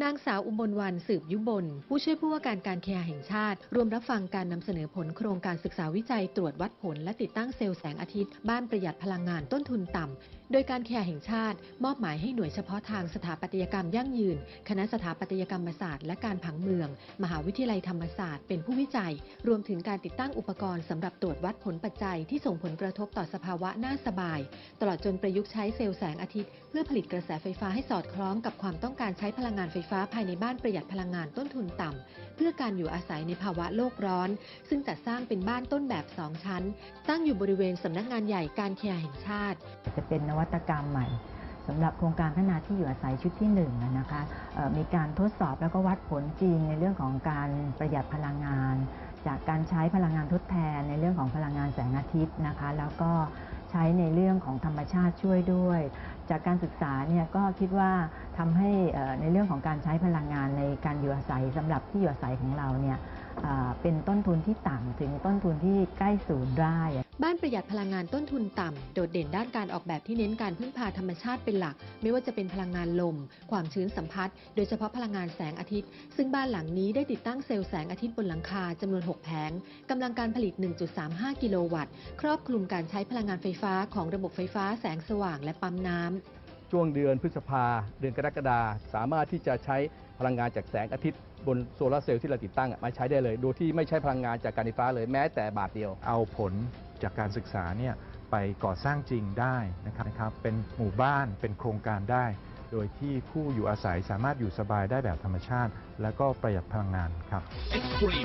นางสาวอุบลวันสืบยุบล ผู้ช่วยผู้ว่าการการเคหะแห่งชาติ รวมรับฟังการนำเสนอผลโครงการศึกษาวิจัยตรวจวัดผล และติดตั้งเซลล์แสงอาทิตย์ บ้านประหยัดพลังงานต้นทุนต่ำโดยการเคหะแห่งชาติ มอบหมายให้หน่วยเฉพาะทางสถาปัตยกรรมยั่งยืน คณะสถาปัตยกรรมศาสตร์และการผังเมือง มหาวิทยาลัยธรรมศาสตร์เป็นผู้วิจัย รวมถึงการติดตั้งอุปกรณ์สำหรับตรวจวัดผลปัจจัยที่ส่งผลกระทบต่อสภาวะน่าสบาย ตลอดจนประยุกต์ใช้เซลล์แสงอาทิตย์ เพื่อผลิตกระแสไฟฟ้าให้สอดคล้องกับความต้องการใช้พลังงานไฟฟ้าภายในบ้านประหยัดพลังงานต้นทุนต่ำ เพื่อการอยู่อาศัยในภาวะโลกร้อน ซึ่งจัดสร้างเป็นบ้านต้นแบบ 2 ชั้น ตั้งอยู่บริเวณสำนักงานใหญ่การเคหะแห่งชาติ จะเป็นนวัตกรรมใหม่สำหรับโครงการพัฒนาที่อยู่อาศัยชุดที่1นงอะนะคะมีการทดสอบแล้วก็วัดผลจริงในเรื่องของการประหยัดพลังงาน จากการใช้พลังงานทดแทนในเรื่องของพลังงานแสงอาทิตย์นะคะ แล้วก็ ใช้ในเรื่องของธรรมชาติช่วยด้วย จากการศึกษาเนี่ยก็คิดว่าทำให้ในเรื่องของการใช้พลังงานในการอยู่อาศัยสำหรับที่อยู่อาศัยของเราเนี่ยเป็นต้นทุนที่ต่ำถึงต้นทุนที่ใกล้ศูนย์ได้ บ้านประหยัดพลังงานต้นทุนต่ำ โดดเด่นด้านการออกแบบที่เน้นการพึ่งพาธรรมชาติเป็นหลัก ไม่ว่าจะเป็นพลังงานลม ความชื้นสัมพัทธ์ โดยเฉพาะพลังงานแสงอาทิตย์ ซึ่งบ้านหลังนี้ได้ติดตั้งเซลล์แสงอาทิตย์บนหลังคาจำนวน 6 แผงกำลังการผลิต 1.35 กิโลวัตต์ ครอบคลุมการใช้พลังงานไฟฟ้าของระบบไฟฟ้าแสงสว่างและปั๊มน้ำ ช่วงเดือนพฤษภาเดือนกรกฎาสามารถที่จะใช้พลังงานจากแสงอาทิตย์บนโซลาร์เซลล์ที่เราติดตั้งมาใช้ได้เลย โดยที่ไม่ใช้พลังงานจากการไฟฟ้าเลยแม้แต่บาทเดียว เอาผลจากการศึกษาเนี่ยไปก่อสร้างจริงได้นะครับนะครับเป็นหมู่บ้านเป็นโครงการได้ โดยที่ผู้อยู่อาศัยสามารถอยู่สบายได้แบบธรรมชาติ และก็ประหยัดพลังงานครับ